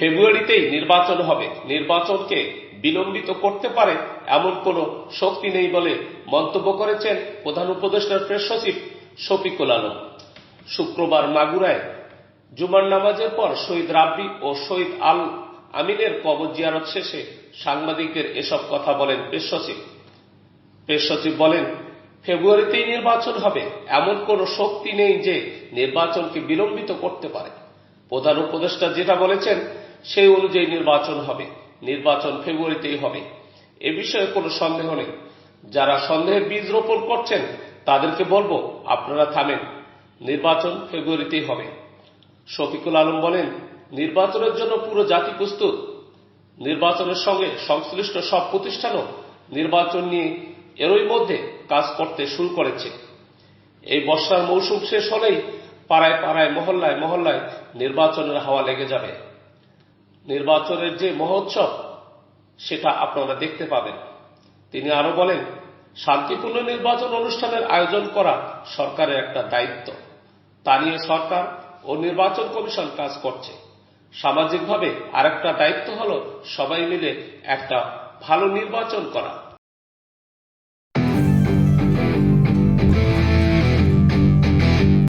ফেব্রুয়ারিতেই নির্বাচন হবে। নির্বাচনকে বিলম্বিত করতে পারে এমন কোনো শক্তি নেই বলে মন্তব্য করেছেন প্রধান উপদেষ্টার প্রেস সচিব শফিকুল আলম। শুক্রবার মাগুরায় জুমার নামাজের পর শহীদ রাব্বি ও শহীদ আল আমিনের কবর জিয়ারত শেষে সাংবাদিকদের এসব কথা বলেন প্রেস সচিব। প্রেস সচিব বলেন, ফেব্রুয়ারিতেই নির্বাচন হবে। এমন কোনো শক্তি নেই যে নির্বাচনকে বিলম্বিত করতে পারে। প্রধান উপদেষ্টা যেটা বলেছেন সেই অনুযায়ী নির্বাচন হবে। নির্বাচন ফেব্রুয়ারিতেই হবে। এ বিষয়ে কোনো সন্দেহ নেই। যারা সন্দেহের বীজ রোপণ করছেন, তাদেরকে বলব, আপনারা থামেন। নির্বাচন ফেব্রুয়ারিতেই হবে। শফিকুল আলম বলেন, নির্বাচনের জন্য পুরো জাতি প্রস্তুত। নির্বাচনের সঙ্গে সংশ্লিষ্ট সব প্রতিষ্ঠানও নির্বাচন নিয়ে এরই মধ্যে কাজ করতে শুরু করেছে। এই বর্ষার মৌসুম শেষ হলেই পাড়ায় পাড়ায়, মহল্লায় মহল্লায় নির্বাচনের হাওয়া লেগে যাবে। নির্বাচনের যে মহোৎসব, সেটা আপনারা দেখতে পাবেন। তিনি আরও বলেন, শান্তিপূর্ণ নির্বাচন অনুষ্ঠানের আয়োজন করা সরকারের একটা দায়িত্ব। তা নিয়ে সরকার ও নির্বাচন কমিশন কাজ করছে। সামাজিকভাবে আরেকটা দায়িত্ব হল সবাই মিলে একটা ভালো নির্বাচন করা।